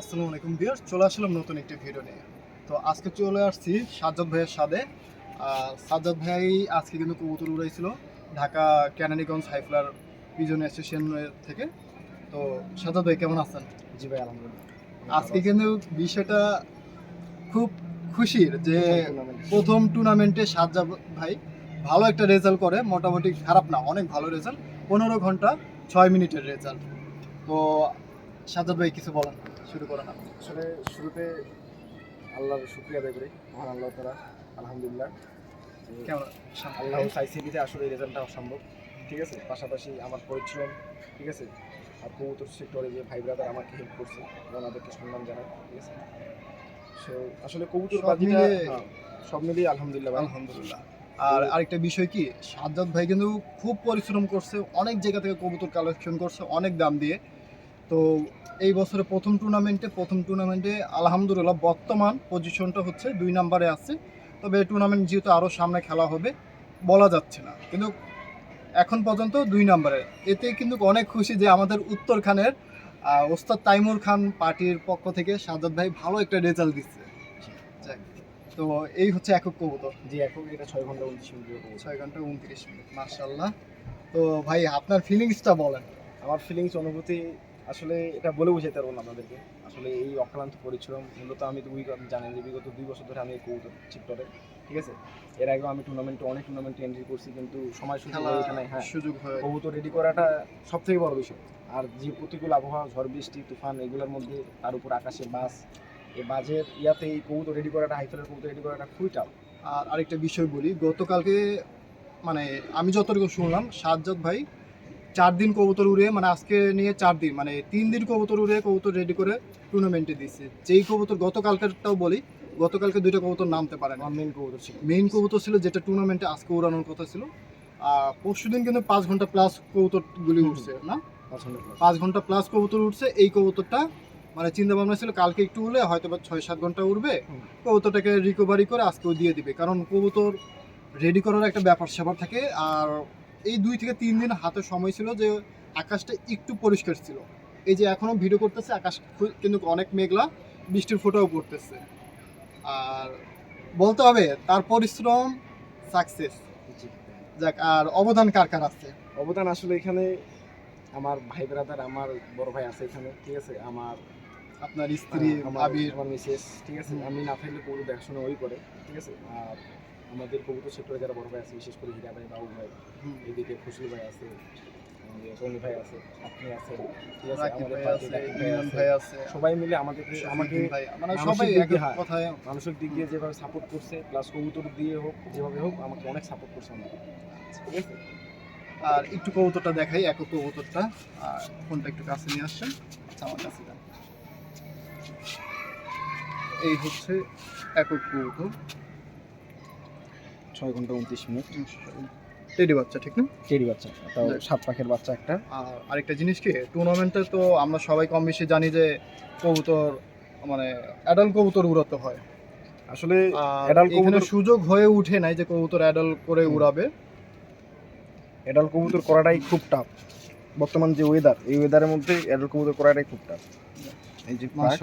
আসসালামু আলাইকুম ভিউয়ার্স চলে আসলাম নতুন একটি ভিডিও নিয়ে। তো আজকে চলে আসছি সাজ্জাদ ভাইয়ের সাথে। আর সাজ্জাদ ভাই আজকে কিন্তু কবুতর উড়াইছিল Dhaka Keraniganj highflyer pigeon association থেকে। তো সাজ্জাদ ভাই কেমন আছেন? জি ভাই আলহামদুলিল্লাহ। আজকে কিন্তু বিষয়টা খুব খুশির যে প্রথম টুর্নামেন্টে সাজ্জাদ ভাই ভালো একটা রেজাল্ট করে মোটামুটি খারাপ না অনেক ভালো রেজাল্ট পনেরো ঘণ্টা ছয় মিনিটের রেজাল্ট তো সাজ্জাদ ভাই কিছু বলেন। শুরু করেন আপনি আসলে শুরুতে আল্লাহর শুক্রিয়া আদায় করি। মহান আল্লাহ তালা আলহামদুলিল্লাহ। কেমন আল্লাহ দিতে আসলে এই রেজাল্টটা অসম্ভব ঠিক আছে? পাশাপাশি আমার পরিশ্রম ঠিক আছে? আর কবুতর সেক্টরে যে ভাই ব্রাদার আমাকে হেল্প করছে ওনাদেরকে সম্মান জানাই ঠিক আছে? সো আসলে কবুতর বাজিটা হ্যাঁ, সব মিলিয়ে আলহামদুলিল্লাহ আলহামদুলিল্লাহ। আর আরেকটা বিষয় কি? সাজ্জাদ ভাই কিন্তু খুব পরিশ্রম করছে অনেক জায়গা থেকে কবুতর কালেকশন করছে অনেক দাম দিয়ে। তো এই বছরে প্রথম টুর্নামেন্টে প্রথম টুর্নামেন্টে আলহামদুলিল্লাহ বর্তমান পজিশনটা হচ্ছে দুই নম্বরে আছে। তবে এই টুর্নামেন্ট যেহেতু আরও সামনে খেলা হবে বলা যাচ্ছে না। কিন্তু এখন পর্যন্ত দুই নম্বরে। এতে কিন্তু অনেক খুশি যে আমাদের উত্তর খানের ওস্তাদ তাইমুর খান পার্টির পক্ষ থেকে সাজ্জাদ ভাই ভালো একটা রেজাল্ট দিচ্ছে। তো এই হচ্ছে একক কবুতর। জি এখন এটা ছয় ঘণ্টা উনত্রিশ মিনিট ছয় ঘণ্টা উনত্রিশ মিনিট মার্শাল্লাহ তো ভাই আপনার ফিলিংসটা বলেন। আমার ফিলিংস অনুভূতি আসলে এটা বলে বোঝাতে পারব না আপনাদেরকে। আসলে এই অক্লান্ত পরিশ্রম মূলত আমি তো উইক জানেন যে বিগত দুই বছর ধরে আমি এই কবুতর সেক্টরে ঠিক আছে? এর আগেও আমি টুর্নামেন্টে অনেক টুর্নামেন্টে এন্ট্রি করছি কিন্তু সময় সুযোগ খেলা হয়ে হ্যাঁ। সুযোগ হয়ে। কবুতর রেডি করাটা সব থেকে বড় বিষয়। আর যে প্রতিকূল আবহাওয়া ঝড় বৃষ্টি তুফান এগুলোর মধ্যে তার উপর আকাশে বাস এই বাজের ইয়াতে এই কবুতর রেডি করাটা হাইফেলের কবুতর রেডি করাটা খুবই টাফ আর আরেকটা বিষয় বলি গতকালকে মানে আমি যতটুকু শুনলাম সাজ্জাদ ভাই চার দিন কবুতর উড়ে মানে আজকে নিয়ে চার দিন মানে তিন দিন কবুতর উড়ে কবুতর রেডি করে টুর্নামেন্টে দিচ্ছে যেই কবুতর গতকালকেরটাও বলি গতকালকে দুইটা কবুতর নামতে পারে না মেন কবুতর ছিল। মেইন কবুতর ছিল যেটা টুর্নামেন্টে আজকে উড়ানোর কথা ছিল। আর পরশু দিন কিন্তু পাঁচ ঘণ্টা প্লাস কবুতরগুলি। উঠছে না? পাঁচ ঘণ্টা প্লাস কবুতর উঠছে এই কবুতরটা মানে চিন্তা ভাবনা ছিল কালকে একটু উড়লে হয়তো বা ছয় সাত ঘণ্টা উড়বে। হুম। কবুতরটাকে রিকভারি করে আজকেও দিয়ে দিবে কারণ কবুতর রেডি করার একটা ব্যাপার স্যাপার থাকে। আর এই দুই থেকে তিন দিন হাতে সময় ছিল যে আকাশটা একটু পরিষ্কার ছিল। এই যে এখনও ভিডিও করতেছে আকাশ কিন্তু অনেক মেঘলা বৃষ্টির ফোঁটাও পড়তেছে। আর বলতে হবে তার পরিশ্রম সাকসেস। যাক আর অবদান কার কার আছে? অবদান আসলে এখানে আমার ভাই ব্রাদার আমার বড় ভাই আছে এখানে ঠিক আছে? আমার আপনার স্ত্রী হ্যাঁ, আমার আবির। আমার মিসেস ঠিক আছে? আমি না থাকলে কবুতর দেখাশোনা ওই করে ঠিক আছে? আর আমাদের কবুতর সেক্টরে যারা বড় ভাই আছে বিশেষ করে হীরা ভাই বাবু ভাই। এদিকে খুশি ভাই আছে রনি ভাই আছে আপনি আছেন ঠিক আছে আমাদের ভাই আছে, রাকিব ভাই ইমরান আছে। ভাই আছে, সবাই মিলে আমাদেরকে আমাকে মানে সবাই এক হ্যাঁ। কথায় মানসিক দিক দিয়ে যেভাবে সাপোর্ট করছে প্লাস কবুতর দিয়ে হোক যেভাবে হোক আমাকে অনেক সাপোর্ট করছে আমাকে ঠিক আছে আর একটু কবুতরটা দেখাই একক কবুতরটা আর ফোনটা একটু কাছে নিয়ে আসছেন আচ্ছা আমার কাছে। এই হচ্ছে একক কবুতর ছয় ঘণ্টা উনত্রিশ মিনিট। টেডি বাচ্চা ঠিক না? চেরি বাচ্চা তাও সাত পাখের বাচ্চা একটা। আর আরেকটা জিনিস কি টুর্নামেন্টে তো আমরা সবাই কম বেশি জানি যে কবুতর মানে অ্যাডাল্ট কবুতর উড়াতে হয়। আসলে কবুতর- সুযোগ হয়ে উঠে নাই যে কবুতর অ্যাডাল্ট করে উড়াবে। এডাল কবুতর করাটাই খুব টাফ বর্তমান যে ওয়েদার এই ওয়েদারের মধ্যে এডাল কবুতর করাটাই খুব টাফ এই যে ভাই